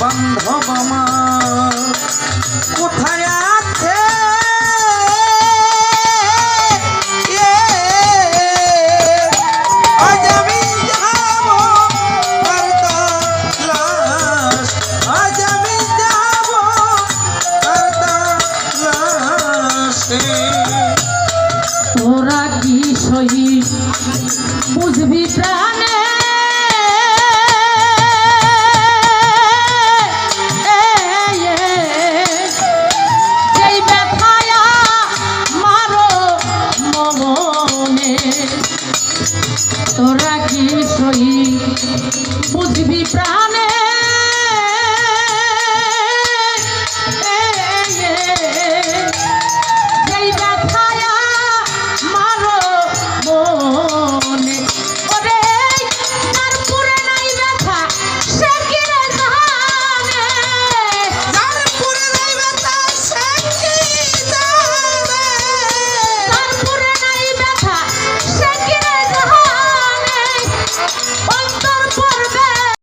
বান্ধব আমার কোথায় আছে। তোরা কি সহি বুঝবি প্রাণে? তোরা কি সহি বুঝবি প্রাণে?